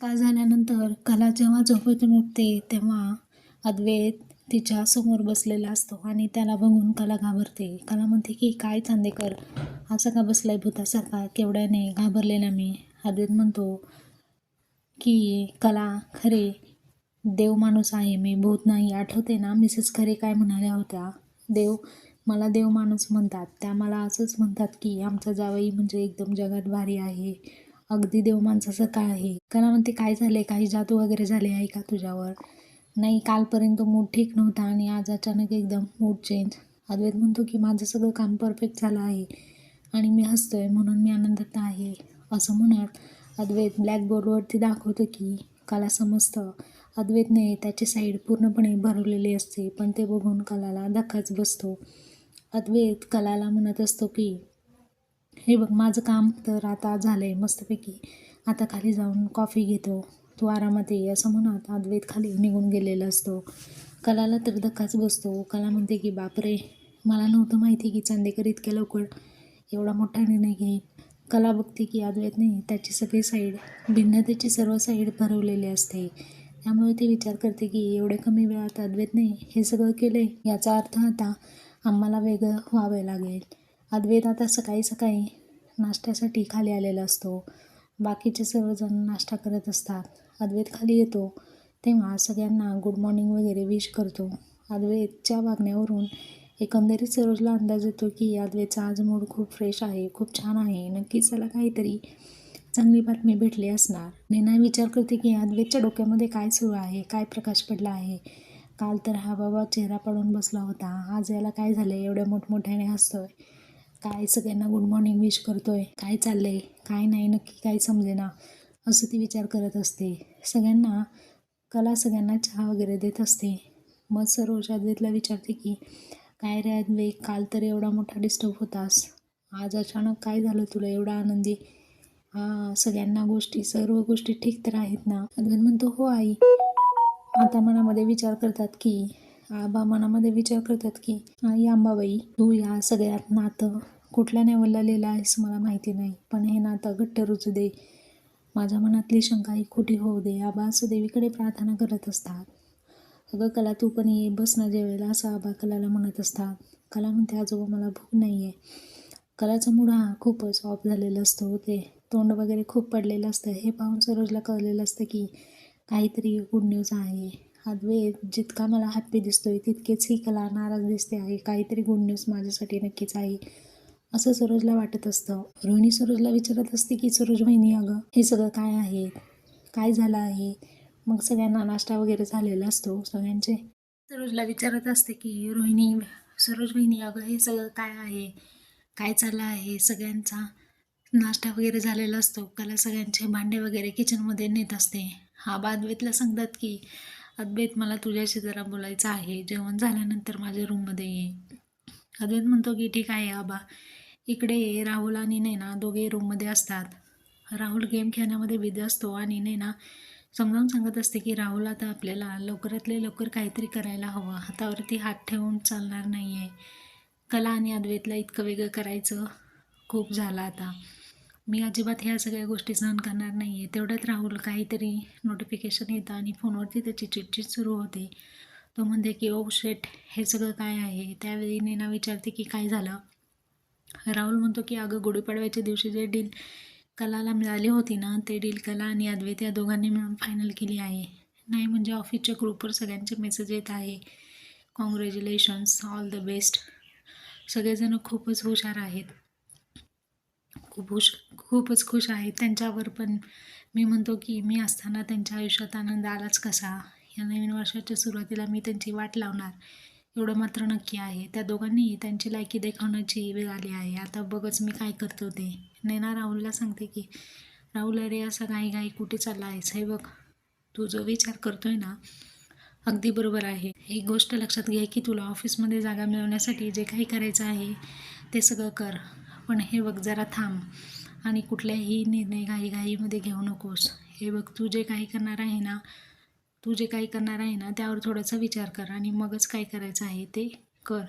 का झाल्यानंतर कला जेव्हा झोपेतून उठते तेव्हा अद्वैत तिच्या समोर बसलेला असतो आणि त्याला बघून कला घाबरते. कला म्हणते की काय चांदेकर असं का बसलाय भूतासारखा? केवढ्याने घाबरलेला मी. अद्वैत म्हणतो की कला खरे देव माणूस आहे मी भूत नाही. आठवते ना मिसेस खरे काय म्हणाल्या होत्या? देव मला देव माणूस म्हणतात. त्या मला असंच म्हणतात की आमचा जावई म्हणजे एकदम जगात भारी आहे. अगदी देव माणसाचं काय आहे. कला म्हणते काय झाले काही जादू वगैरे झाले आहे का तुझ्यावर? नाही कालपर्यंत मूड ठीक नव्हता आणि आज अचानक एकदम मूड चेंज अद्वैत म्हणतो की माझं सगळं काम परफेक्ट झालं आहे आणि मी हसतोय म्हणून मी आनंदात आहे. असं म्हणत अद्वैत ब्लॅकबोर्डवरती दाखवतो की कला समजतं अद्वैतने त्याची साईड पूर्णपणे भरवलेली असते पण ते बघून कलाला धक्काच बसतो. अद्वैत कलाला म्हणत असतो की हे बघ माझं काम तर आता झालं आहे मस्तपैकी. आता खाली जाऊन कॉफी घेतो. तू आरामात ये असं म्हणत अद्वैत खाली निघून गेलेला असतो. कलाला तर धक्काच बसतो. कला म्हणते की बापरे मला नव्हतं माहिती की चांदेकर इतक्या लवकर एवढा मोठा निर्णय घेईल. कला बघते की अद्वैतने त्याची सगळी साईड भिन्नतेची सर्व साईड भरवलेली असते. त्यामुळे ती विचार करते की एवढ्या कमी वेळात अद्वैतने हे सगळं केले याचा अर्थ आता आम्हाला वेगळं व्हावं लागेल. अद्वैत आता सकाळी सकाळी नाश्त्यासाठी खाली आलेला असतो. बाकीचे सर्वजण नाश्ता करत असतात. अद्वैत खाली येतो. तेव्हा सगळ्यांना गुड मॉर्निंग वगैरे विश करतो. अद्वैतच्या वागण्यावरून एकंदरीत सरोजला अंदाज येतो की अद्वैतचा आज मूड खूप फ्रेश आहे खूप छान आहे. नक्कीच त्याला काहीतरी चांगली बातमी भेटली असणार. नेना विचार करते की अद्वैतच्या डोक्यामध्ये काय सुरू आहे काय प्रकाश पडला आहे? काल तर हा बाबा चेहरा पडून बसला होता. आज याला काय झालं एवढ्या मोठमोठ्याने हसतोय. काय सगळ्यांना गुड मॉर्निंग विश करतोय. काय चाललंय? काय नाही नक्की काय समजेना. असं ती विचार करत असते. सगळ्यांना कला सगळ्यांना चहा वगैरे देत असते. मग सरोज अद्वैतला विचारते की काय रे आदवे काल तर एवढा मोठा डिस्टर्ब होतास. आज अचानक काय झालं तुला? एवढा आनंदी. हा सगळ्यांना गोष्टी सर्व गोष्टी ठीक तर आहेत ना? अद्वैत म्हणतो हो आई. आता मनामध्ये विचार करतात की आबा मनामध्ये विचार करतात की आई अंबाबाई तू या सगळ्यात नातं कुठल्या लेवलला आहेस मला माहिती नाही. पण हे नातं घट्ट रुजू दे. माझ्या मनातली शंका ही खोटी होऊ दे. आबा असं देवीकडे प्रार्थना करत असतात. अगं कला तू पण ये. बस ना जेवायला असं आबा कलाला म्हणत असतात. कला म्हणते आजोबा मला भूक नाही आहे कलाचा मूड हा खूपच ऑफ झालेला असतो हो ते. तोंड वगैरे खूप पडलेलं असतं. हे पाहून सरोजला कळलेलं असतं की काहीतरी गुड न्यूज आहे. अद्वैत जितका मला हॅप्पी दिसतोय तितकेच ही कला नाराज दिसते आहे. काहीतरी गुड न्यूज माझ्यासाठी नक्कीच आहे. असं सरोजला वाटत असतं. रोहिणी सरोजला विचारत असते की सरोज बहिणी अगं हे सगळं काय आहे? काय झालं आहे? मग सगळ्यांना नाश्ता वगैरे झालेला असतो. सगळ्यांचे सरोजला विचारत असते की रोहिणी सरोज बहिणी अगं हे सगळं काय आहे? काय चाललं आहे? सगळ्यांचा नाश्ता वगैरे झालेला असतो. कला सगळ्यांचे भांडे वगैरे किचनमध्ये नेत असते. हा बादवेतला सांगतात की अद्वैत मला तुझ्याशी जरा बोलायचं आहे. जेवण झाल्यानंतर माझ्या रूममध्ये ये. अद्वैत म्हणतो की ठीक आहे आबा. इकडे राहुल आणि नैना दोघे रूममध्ये असतात. राहुल गेम खेळण्यामध्ये बिझी असतो आणि नैना समजावून सांगत असते की राहुल आता आपल्याला लवकरातले लवकर काहीतरी करायला हवं. हातावरती हात ठेवून चालणार नाही आहे कला आणि अद्वैतला इतकं वेगळं करायचं खूप झालं आता. मी अजिबात ह्या सगळ्या गोष्टी सहन करणार नाही आहे तेवढ्यात राहुल काहीतरी नोटिफिकेशन येतं आणि फोनवरती त्याची चिटचिट सुरू होते. तो म्हणते की oh ओ शेट हे सगळं काय आहे? त्यावेळी नेना विचारते की काय झालं? राहुल म्हणतो की अगं गुढीपाडव्याच्या दिवशी जे डील कलाला मिळाली होती ना ते डील कला आणि अद्वैत या दोघांनी मिळून फायनल केली आहे. नाही म्हणजे ऑफिसच्या ग्रुपवर सगळ्यांचे मेसेज येत आहे. कॉंग्रॅच्युलेशन्स ऑल द बेस्ट सगळेजण खूपच हुशार आहेत. खूप हुश खूपच खुश आहेत त्यांच्यावर पण मी म्हणतो की मी असताना त्यांच्या आयुष्यात आनंद आलाच कसा? या नवीन वर्षाच्या सुरुवातीला मी त्यांची वाट लावणार एवढं मात्र नक्की आहे. त्या दोघांनीही त्यांची लायकी देखावण्याची वेळ आली आहे. आता बघच मी काय करतो ते. नैना राहुलला सांगते की राहुल अरे असा घाई घाई कुठे चालला आहेस? हे बघ तू जो विचार करतोय ना अगदी बरोबर आहे. एक गोष्ट लक्षात घे की तुला ऑफिसमध्ये जागा मिळवण्यासाठी जे काही करायचं आहे ते सगळं कर. पण हे बघ जरा थांब आणि कुठल्याही निर्णय घाईघाईमध्ये घेऊ नकोस. हे बघ तू जे काही करणार आहे ना तू जे काही करणार आहे ना त्यावर थोडासा विचार कर आणि मगच काय करायचं आहे ते कर.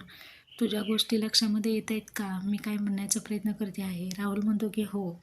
तुझ्या गोष्टी लक्षामध्ये येत आहेत का? मी काय म्हणण्याचा प्रयत्न करते आहे. राहुल म्हणतो की हो.